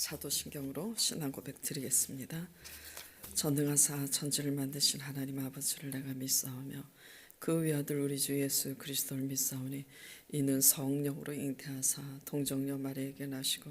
사도신경으로 신앙 고백 드리겠습니다. 전능하사 천지를 만드신 하나님 아버지를 내가 믿사오며 그 외아들 우리 주 예수 그리스도를 믿사오니 이는 성령으로 잉태하사 동정녀 마리에게 나시고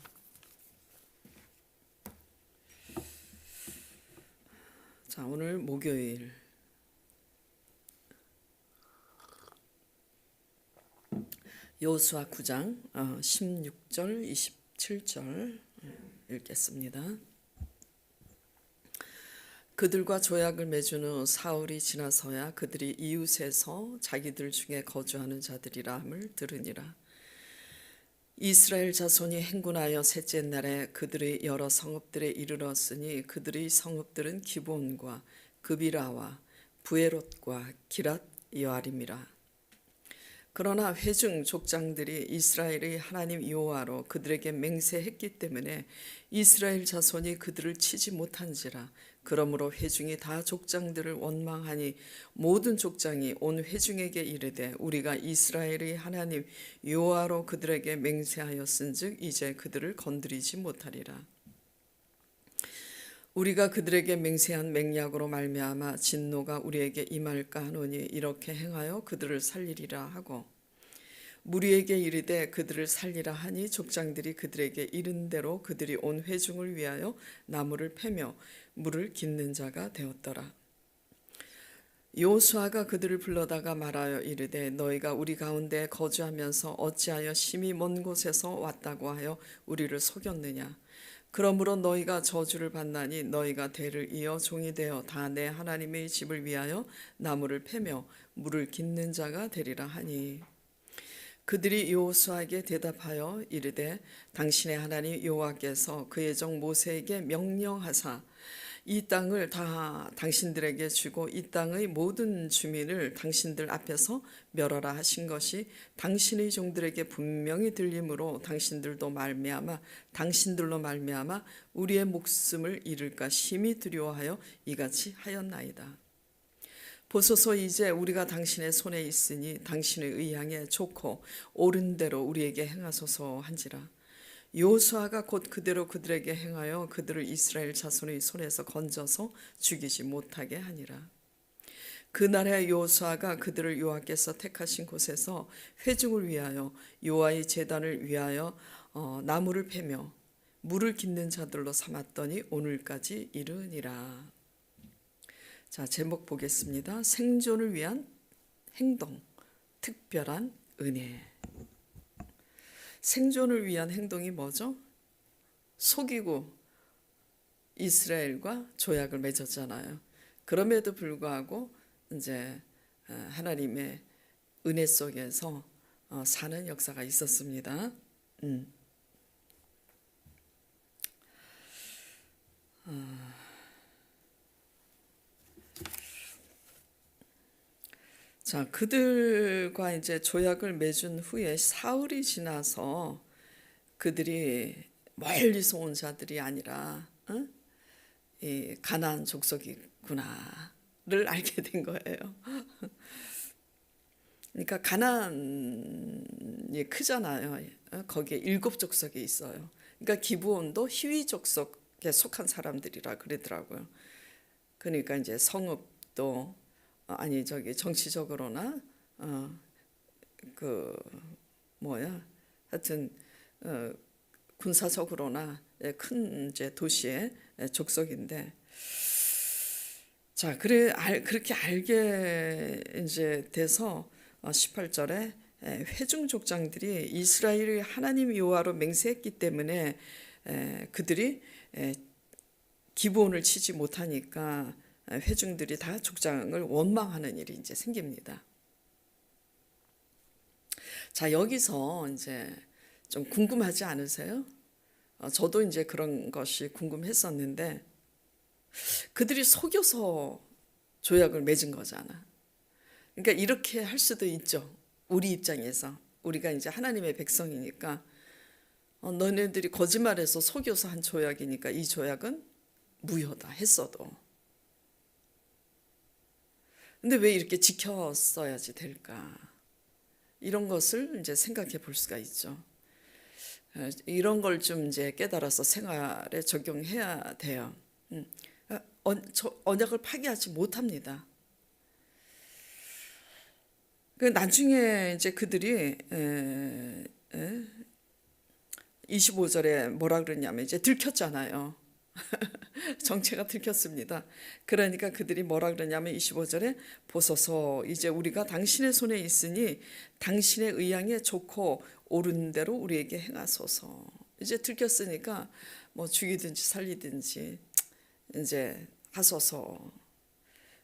자, 오늘 목요일 요수아 9장 어, 16절 27절 읽겠습니다. 그들과 조약을 맺은 후 사울이 지나서야 그들이 이웃에서 자기들 중에 거주하는 자들이라 함을 들으니라. 이스라엘 자손이 행군하여 셋째 날에 그들의 여러 성읍들에 이르렀으니 그들의 성읍들은 기본과 그비라와 부에롯과 기랏 여아림이라. 그러나 회중 족장들이 이스라엘의 하나님 여호와로 그들에게 맹세했기 때문에 이스라엘 자손이 그들을 치지 못한지라 그러므로 회중이 다 족장들을 원망하니 모든 족장이 온 회중에게 이르되 우리가 이스라엘의 하나님 여호와로 그들에게 맹세하였은즉 이제 그들을 건드리지 못하리라. 우리가 그들에게 맹세한 맹약으로 말미암아 진노가 우리에게 임할까 하노니 이렇게 행하여 그들을 살리리라 하고 무리에게 이르되 그들을 살리라 하니 족장들이 그들에게 이른 대로 그들이 온 회중을 위하여 나무를 패며 물을 깃는 자가 되었더라. 요수아가 그들을 불러다가 말하여 이르되 너희가 우리 가운데 거주하면서 어찌하여 심히 먼 곳에서 왔다고 하여 우리를 속였느냐 그러므로 너희가 저주를 받나니 너희가 대를 이어 종이 되어 다 내 하나님의 집을 위하여 나무를 패며 물을 깃는 자가 되리라 하니 그들이 여호수아에게 대답하여 이르되 당신의 하나님 여호와께서 그의 종 모세에게 명령하사 이 땅을 다 당신들에게 주고 이 땅의 모든 주민을 당신들 앞에서 멸하라 하신 것이 당신의 종들에게 분명히 들림으로 당신들도 말미암아 당신들로 말미암아 우리의 목숨을 잃을까 심히 두려워하여 이같이 하였나이다. 보소서 이제 우리가 당신의 손에 있으니 당신의 의향에 좋고 옳은 대로 우리에게 행하소서 한지라. 요수아가 곧 그대로 그들에게 행하여 그들을 이스라엘 자손의 손에서 건져서 죽이지 못하게 하니라. 그날에 요수아가 그들을 여호와께서 택하신 곳에서 회중을 위하여 여호와의 제단을 위하여 어, 나무를 패며 물을 깃는 자들로 삼았더니 오늘까지 이르니라. 자 제목 보겠습니다. 생존을 위한 행동, 특별한 은혜. 생존을 위한 행동이 뭐죠? 속이고 이스라엘과 조약을 맺었잖아요. 그럼에도 불구하고 이제 하나님의 은혜 속에서 어, 사는 역사가 있었습니다. 음. 어. 자, 그들과 이제 조약을 맺은 후에 사흘이 지나서 그들이 멀리서 온 자들이 아니라 어? 이 가나안 족속이구나를 알게 된 거예요. 그러니까 가나안이 크잖아요. 어? 거기에 일곱 족속이 있어요. 그러니까 기브온도 희위 족속에 속한 사람들이라 그러더라고요. 그러니까 이제 성읍도 어, 아니 저기 정치적으로나 어, 그 뭐야? 하여튼 어, 군사적으로나 예, 큰 이제 도시의 족속인데. 자 그래 알, 그렇게 알게 이제 돼서 18절에 회중 족장들이 이스라엘이 하나님 여호와로 맹세했기 때문에 그들이 기본을 치지 못하니까 회중들이 다 족장을 원망하는 일이 이제 생깁니다. 자 여기서 이제 좀 궁금하지 않으세요? 어, 저도 이제 그런 것이 궁금했었는데 그들이 속여서 조약을 맺은 거잖아. 그러니까 이렇게 할 수도 있죠. 우리 입장에서 우리가 이제 하나님의 백성이니까 어, 너네들이 거짓말해서 속여서 한 조약이니까 이 조약은 무효다 했어도. 근데 왜 이렇게 지켰어야지 될까? 이런 것을 이제 생각해 볼 수가 있죠. 어, 이런 걸 좀 이제 깨달아서 생활에 적용해야 돼요. 음. 아, 언- 저 언약을 파기하지 못합니다. 그 나중에 이제 그들이 에, 에, 25절에 뭐라 그러냐면 이제 들켰잖아요. 정체가 들켰습니다. 그러니까 그들이 뭐라 그러냐면 25절에 보소서 이제 우리가 당신의 손에 있으니 당신의 의향에 좋고 옳은 대로 우리에게 행하소서. 이제 들켰으니까 뭐 죽이든지 살리든지 이제 하소서.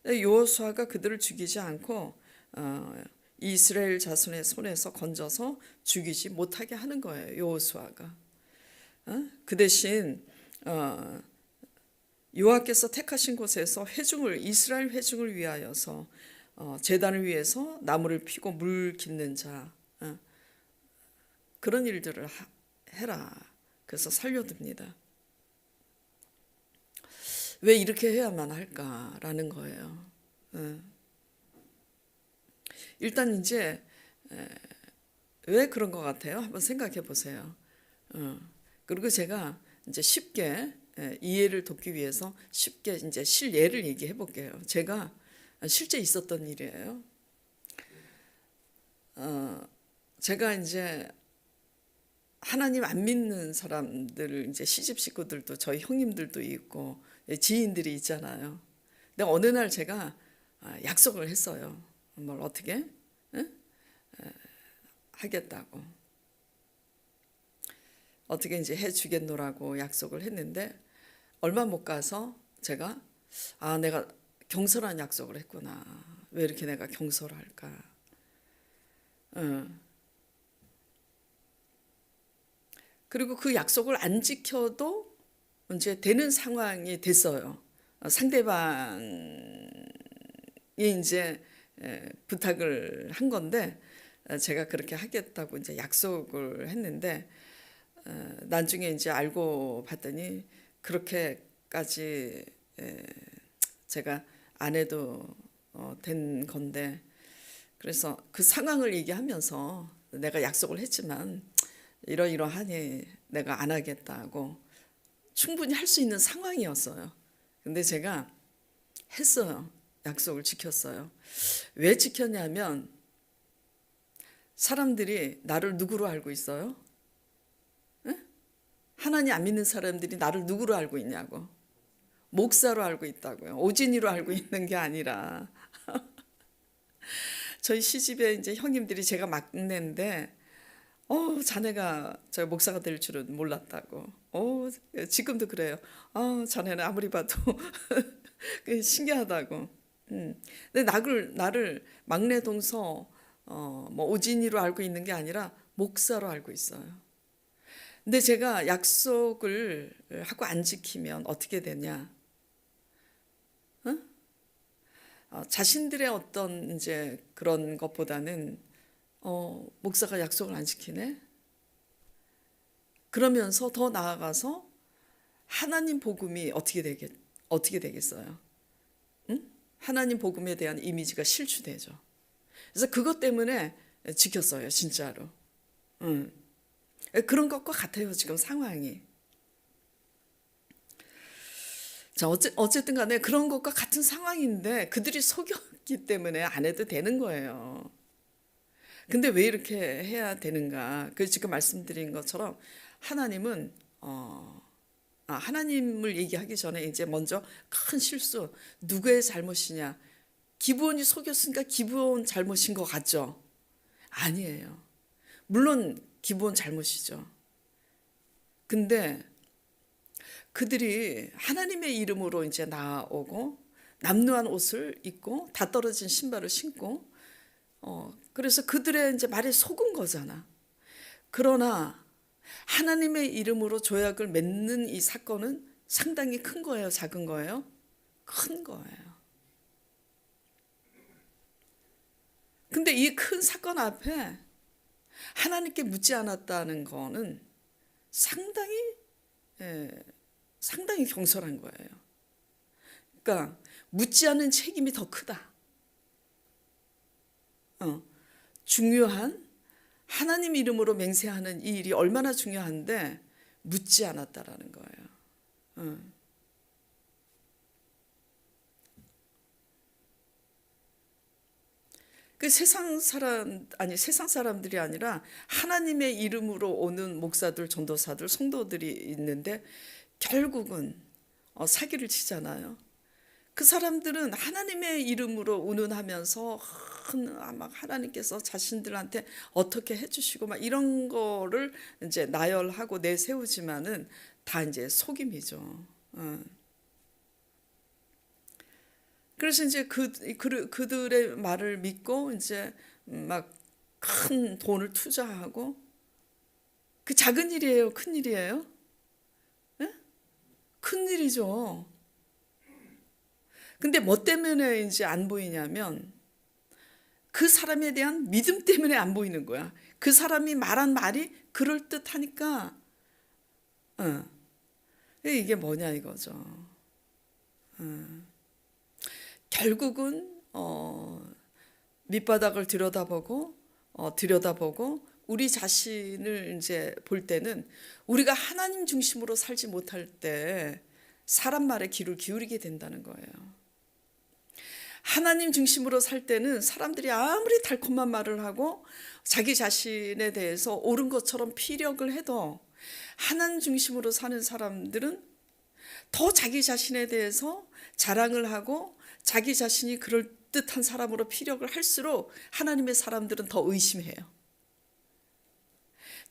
요호수아가 그들을 죽이지 않고 어, 이스라엘 자손의 손에서 건져서 죽이지 못하게 하는 거예요. 요호수아가. 어? 그 대신 어, 여호와께서 택하신 곳에서 회중을 이스라엘 회중을 위하여서 어, 제단을 위해서 나무를 피고 물 깃는 자 어, 그런 일들을 하, 해라. 그래서 살려듭니다. 왜 이렇게 해야만 할까라는 거예요. 어. 일단 이제 에, 왜 그런 것 같아요? 한번 생각해 보세요. 어. 그리고 제가 이제 쉽게 에, 이해를 돕기 위해서 쉽게 이제 실예를 얘기해 볼게요. 제가 실제 있었던 일이에요. 어, 제가 이제 하나님 안 믿는 사람들 이제 시집 식구들도 저희 형님들도 있고 지인들이 있잖아요. 근데 어느 날 제가 아, 약속을 했어요. 뭘 어떻게 응? 에, 하겠다고 어떻게 이제 해주겠노라고 약속을 했는데 얼마 못 가서 제가 아 내가 경솔한 약속을 했구나 왜 이렇게 내가 경솔할까 응. 그리고 그 약속을 안 지켜도 이제 되는 상황이 됐어요. 어, 상대방이 이제 에, 부탁을 한 건데 어, 제가 그렇게 하겠다고 이제 약속을 했는데 어, 나중에 이제 알고 봤더니 그렇게까지 에, 제가 안 해도 어, 된 건데 그래서 그 상황을 얘기하면서 내가 약속을 했지만 이러이러하니 내가 안 하겠다고 충분히 할 수 있는 상황이었어요. 근데 제가 했어요. 약속을 지켰어요. 왜 지켰냐면 사람들이 나를 누구로 알고 있어요? 응? 하나님 안 믿는 사람들이 나를 누구로 알고 있냐고. 목사로 알고 있다고요. 오진이로 알고 있는 게 아니라 저희 시집에 이제 형님들이 제가 막내인데 어, 자네가 저 목사가 될 줄은 몰랐다고. 어, 지금도 그래요. 아, 자네는 아무리 봐도 그 신기하다고. 음. 근데 나를 나를 막내 동서 어, 뭐 오진이로 알고 있는 게 아니라 목사로 알고 있어요. 근데 제가 약속을 하고 안 지키면 어떻게 되냐? 어? 어, 자신들의 어떤 이제 그런 것보다는 어, 목사가 약속을 안 지키네? 그러면서 더 나아가서 하나님 복음이 어떻게 되겠, 어떻게 되겠어요? 응? 하나님 복음에 대한 이미지가 실추되죠. 그래서 그것 때문에 지켰어요, 진짜로. 응. 그런 것과 같아요, 지금 상황이. 자, 어째, 어쨌든 간에 그런 것과 같은 상황인데 그들이 속였기 때문에 안 해도 되는 거예요. 근데 왜 이렇게 해야 되는가? 그 지금 말씀드린 것처럼 하나님은 어, 아, 하나님을 얘기하기 전에 이제 먼저 큰 실수 누구의 잘못이냐? 기부원이 속였으니까 기부원 잘못인 것 같죠? 아니에요. 물론 기부원 잘못이죠. 근데 그들이 하나님의 이름으로 이제 나오고 남루한 옷을 입고 다 떨어진 신발을 신고 어, 그래서 그들의 이제 말에 속은 거잖아. 그러나 하나님의 이름으로 조약을 맺는 이 사건은 상당히 큰 거예요, 작은 거예요? 큰 거예요. 근데 이 큰 사건 앞에 하나님께 묻지 않았다는 거는 상당히 예, 상당히 경솔한 거예요. 그러니까 묻지 않은 책임이 더 크다. 어, 중요한 하나님 이름으로 맹세하는 이 일이 얼마나 중요한데 묻지 않았다라는 거예요. 어. 그 세상 사람 아니 세상 사람들이 아니라 하나님의 이름으로 오는 목사들, 전도사들, 성도들이 있는데 결국은 어, 사기를 치잖아요. 그 사람들은 하나님의 이름으로 운운하면서 막 하나님께서 자신들한테 어떻게 해주시고 막 이런 거를 이제 나열하고 내세우지만은 다 이제 속임이죠. 어. 그래서 이제 그, 그 그들의 말을 믿고 이제 막 큰 돈을 투자하고 그 작은 일이에요, 큰 일이에요? 네? 큰 일이죠. 근데 뭐 때문에 이제 안 보이냐면 그 사람에 대한 믿음 때문에 안 보이는 거야. 그 사람이 말한 말이 그럴 듯하니까, 어. 이게 뭐냐 이거죠. 어. 결국은 어, 밑바닥을 들여다보고 어, 들여다보고 우리 자신을 이제 볼 때는 우리가 하나님 중심으로 살지 못할 때 사람 말에 귀를 기울이게 된다는 거예요. 하나님 중심으로 살 때는 사람들이 아무리 달콤한 말을 하고 자기 자신에 대해서 옳은 것처럼 피력을 해도 하나님 중심으로 사는 사람들은 더 자기 자신에 대해서 자랑을 하고 자기 자신이 그럴 듯한 사람으로 피력을 할수록 하나님의 사람들은 더 의심해요.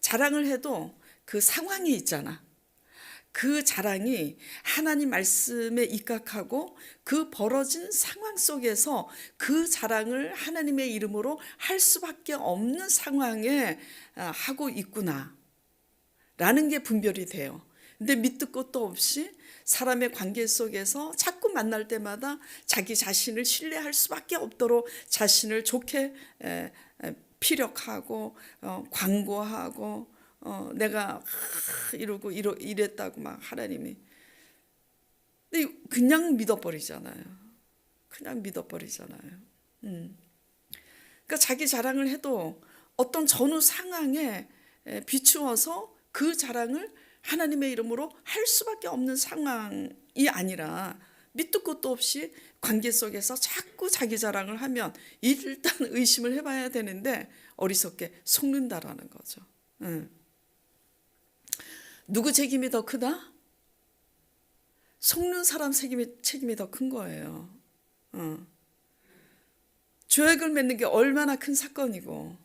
자랑을 해도 그 상황이 있잖아. 그 자랑이 하나님 말씀에 입각하고 그 벌어진 상황 속에서 그 자랑을 하나님의 이름으로 할 수밖에 없는 상황에 하고 있구나. 라는 게 분별이 돼요. 근데 밑도 끝도 없이 사람의 관계 속에서 자꾸 만날 때마다 자기 자신을 신뢰할 수밖에 없도록 자신을 좋게 피력하고 어, 광고하고 어, 내가 이러고 이러, 이랬다고 막 하나님이 근데 그냥 믿어버리잖아요. 그냥 믿어버리잖아요. 음. 그러니까 자기 자랑을 해도 어떤 전후 상황에 비추어서 그 자랑을 하나님의 이름으로 할 수밖에 없는 상황이 아니라 밑도 끝도 없이 관계 속에서 자꾸 자기 자랑을 하면 일단 의심을 해봐야 되는데 어리석게 속는다라는 거죠. 응. 누구 책임이 더 크다? 속는 사람 책임이, 책임이 더 큰 거예요. 응. 조약을 맺는 게 얼마나 큰 사건이고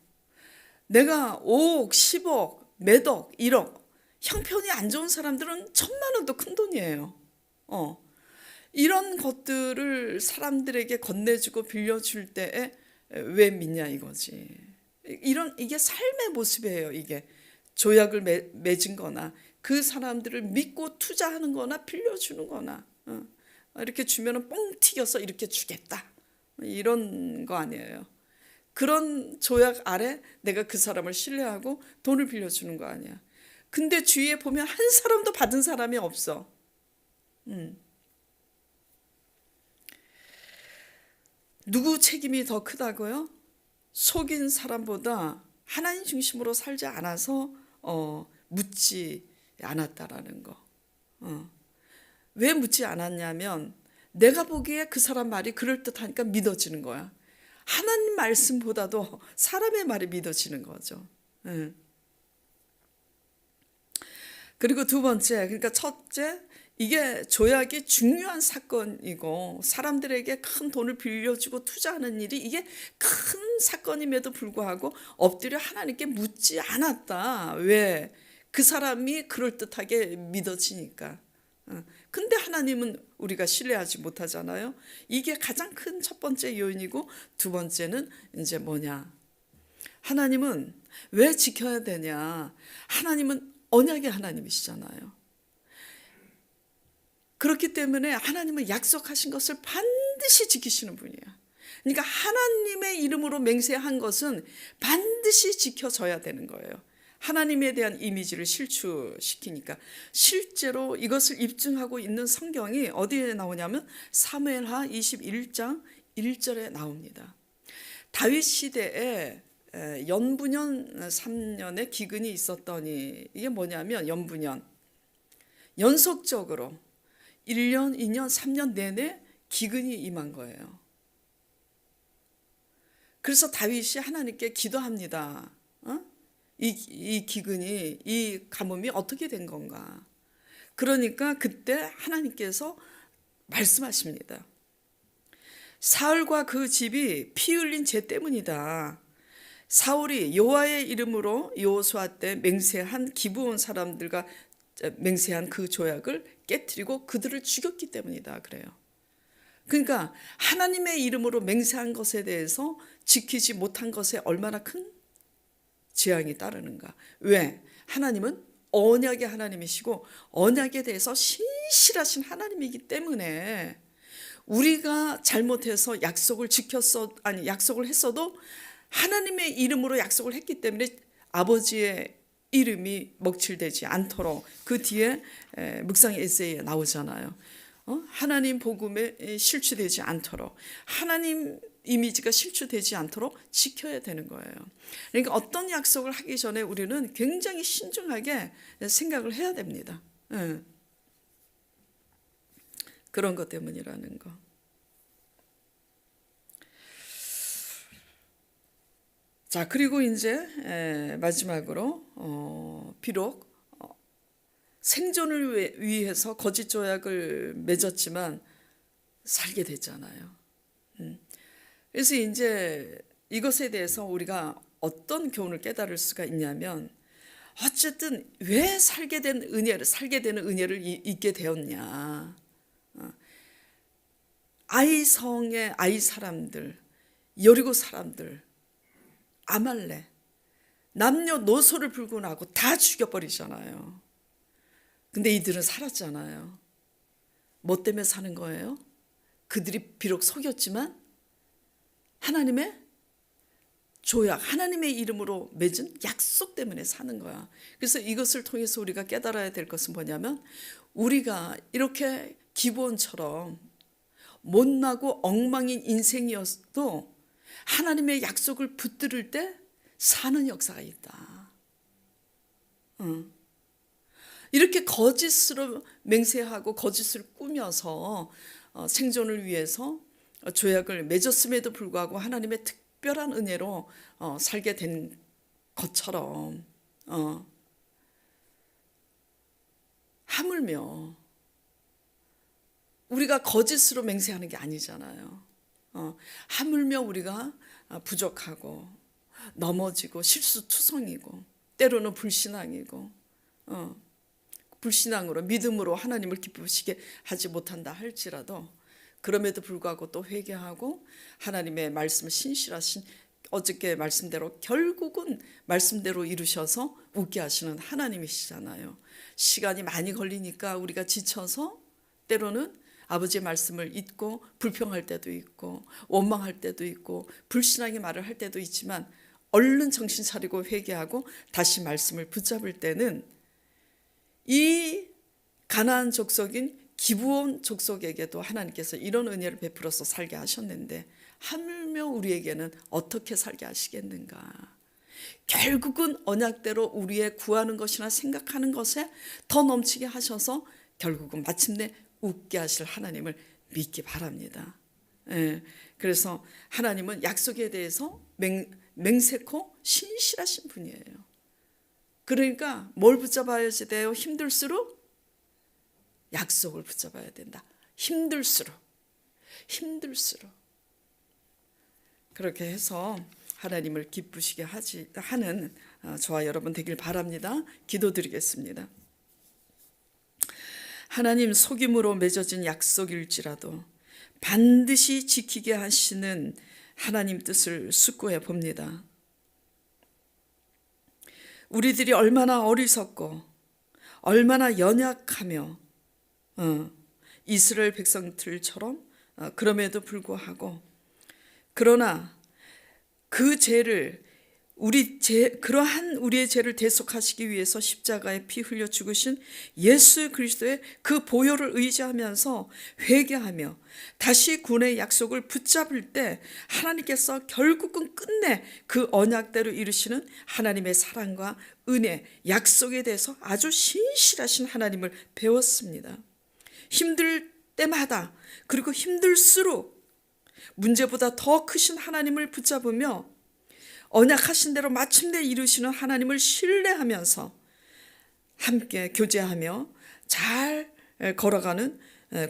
내가 5억, 10억, 몇억, 1억 형편이 안 좋은 사람들은 천만 원도 큰 돈이에요. 어. 이런 것들을 사람들에게 건네주고 빌려줄 때에 왜 믿냐 이거지. 이런 이게 삶의 모습이에요. 이게 조약을 매, 맺은 거나 그 사람들을 믿고 투자하는 거나 빌려주는 거나 어. 이렇게 주면은 뻥 튀겨서 이렇게 주겠다. 이런 거 아니에요. 그런 조약 아래 내가 그 사람을 신뢰하고 돈을 빌려주는 거 아니야. 근데 주위에 보면 한 사람도 받은 사람이 없어. 음. 누구 책임이 더 크다고요? 속인 사람보다 하나님 중심으로 살지 않아서 어, 묻지 않았다라는 거. 어. 왜 묻지 않았냐면 내가 보기에 그 사람 말이 그럴 듯하니까 믿어지는 거야. 하나님 말씀보다도 사람의 말이 믿어지는 거죠. 응. 그리고 두 번째, 그러니까 첫째, 이게 조약이 중요한 사건이고 사람들에게 큰 돈을 빌려주고 투자하는 일이 이게 큰 사건임에도 불구하고 엎드려 하나님께 묻지 않았다. 왜? 그 사람이 그럴듯하게 믿어지니까. 어. 근데 하나님은 우리가 신뢰하지 못하잖아요. 이게 가장 큰 첫 번째 요인이고 두 번째는 이제 뭐냐? 하나님은 왜 지켜야 되냐? 하나님은 언약의 하나님이시잖아요. 그렇기 때문에 하나님은 약속하신 것을 반드시 지키시는 분이야. 그러니까 하나님의 이름으로 맹세한 것은 반드시 지켜져야 되는 거예요. 하나님에 대한 이미지를 실추시키니까 실제로 이것을 입증하고 있는 성경이 어디에 나오냐면 사무엘하 21장 1절에 나옵니다. 다윗 시대에 에, 연분년 3년의 기근이 있었더니 이게 뭐냐면 연분년 연속적으로 1년, 2년, 3년 내내 기근이 임한 거예요. 그래서 다윗이 하나님께 기도합니다. 어? 이, 이 기근이, 이 가뭄이 어떻게 된 건가? 그러니까 그때 하나님께서 말씀하십니다. 사울과 그 집이 피 흘린 죄 때문이다. 사울이 여호와의 이름으로 여호수아 때 맹세한 기브온 사람들과 맹세한 그 조약을 깨뜨리고 그들을 죽였기 때문이다 그래요. 그러니까 하나님의 이름으로 맹세한 것에 대해서 지키지 못한 것에 얼마나 큰 재앙이 따르는가. 왜? 하나님은 언약의 하나님이시고 언약에 대해서 신실하신 하나님이기 때문에 우리가 잘못해서 약속을 지켰어 아니 약속을 했어도 하나님의 이름으로 약속을 했기 때문에 아버지의 이름이 먹칠되지 않도록 그 뒤에 묵상 에세이에 나오잖아요. 어? 하나님 복음에 실추되지 않도록 하나님 이미지가 실추되지 않도록 지켜야 되는 거예요. 그러니까 어떤 약속을 하기 전에 우리는 굉장히 신중하게 생각을 해야 됩니다. 예. 그런 것 때문이라는 거. 자 그리고 이제 마지막으로 어, 비록 어, 생존을 위해서 거짓 조약을 맺었지만 살게 됐잖아요. 음. 그래서 이제 이것에 대해서 우리가 어떤 교훈을 깨달을 수가 있냐면 어쨌든 왜 살게 된 은혜를 살게 되는 은혜를 잊게 되었냐. 어. 아이 성의 아이 사람들, 여리고 사람들 아말레 남녀 노소를 불구하고 다 죽여버리잖아요. 근데 이들은 살았잖아요. 뭐 때문에 사는 거예요? 그들이 비록 속였지만 하나님의 조약, 하나님의 이름으로 맺은 약속 때문에 사는 거야. 그래서 이것을 통해서 우리가 깨달아야 될 것은 뭐냐면 우리가 이렇게 기본처럼 못나고 엉망인 인생이어도 하나님의 약속을 붙들을 때 사는 역사가 있다. 응. 이렇게 거짓으로 맹세하고 거짓을 꾸며서 어, 생존을 위해서 조약을 맺었음에도 불구하고 하나님의 특별한 은혜로 어, 살게 된 것처럼 어, 하물며 우리가 거짓으로 맹세하는 게 아니잖아요. 어, 하물며 우리가 부족하고 넘어지고 실수투성이고 때로는 불신앙이고 어, 불신앙으로 믿음으로 하나님을 기쁘시게 하지 못한다 할지라도 그럼에도 불구하고 또 회개하고 하나님의 말씀을 신실하신 어저께 말씀대로 결국은 말씀대로 이루셔서 웃게 하시는 하나님이시잖아요. 시간이 많이 걸리니까 우리가 지쳐서 때로는 아버지의 말씀을 잊고 불평할 때도 있고 원망할 때도 있고 불신앙의 말을 할 때도 있지만 얼른 정신 차리고 회개하고 다시 말씀을 붙잡을 때는 이 가나안 족속인 기부온 족속에게도 하나님께서 이런 은혜를 베풀어서 살게 하셨는데 하물며 우리에게는 어떻게 살게 하시겠는가? 결국은 언약대로 우리의 구하는 것이나 생각하는 것에 더 넘치게 하셔서 결국은 마침내 웃게 하실 하나님을 믿기 바랍니다. 예, 그래서 하나님은 약속에 대해서 맹, 맹세코 신실하신 분이에요. 그러니까 뭘 붙잡아야 돼요? 힘들수록 약속을 붙잡아야 된다. 힘들수록 힘들수록 그렇게 해서 하나님을 기쁘시게 하지 하는 어, 저와 여러분 되길 바랍니다. 기도드리겠습니다. 하나님 속임으로 맺어진 약속일지라도 반드시 지키게 하시는 하나님 뜻을 숙고해 봅니다. 우리들이 얼마나 어리석고 얼마나 연약하며 어, 이스라엘 백성들처럼 어, 그럼에도 불구하고 그러나 그 죄를 우리 죄 그러한 우리의 죄를 대속하시기 위해서 십자가에 피 흘려 죽으신 예수 그리스도의 그 보혈을 의지하면서 회개하며 다시 군의 약속을 붙잡을 때 하나님께서 결국은 끝내 그 언약대로 이루시는 하나님의 사랑과 은혜, 약속에 대해서 아주 신실하신 하나님을 배웠습니다. 힘들 때마다 그리고 힘들수록 문제보다 더 크신 하나님을 붙잡으며 언약하신 대로 마침내 이루시는 하나님을 신뢰하면서 함께 교제하며 잘 걸어가는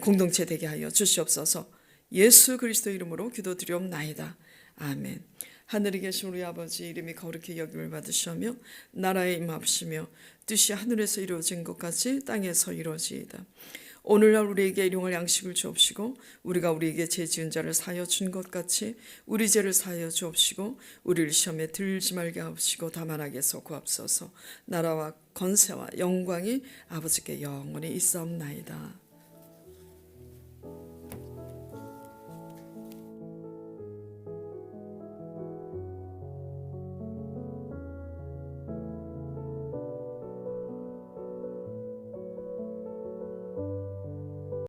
공동체 되게 하여 주시옵소서. 예수 그리스도 이름으로 기도드리옵나이다. 아멘. 하늘에 계신 우리 아버지 이름이 거룩히 여김을 받으시며 나라에 임합시며 뜻이 하늘에서 이루어진 것 같이 땅에서 이루어지이다. 오늘날 우리에게 일용할 양식을 주옵시고 우리가 우리에게 죄 지은 자를 사여 준 것 같이 우리 죄를 사여 주옵시고 우리를 시험에 들지 말게 하옵시고 다만 악에서 구합소서 나라와 건세와 영광이 아버지께 영원히 있사옵나이다.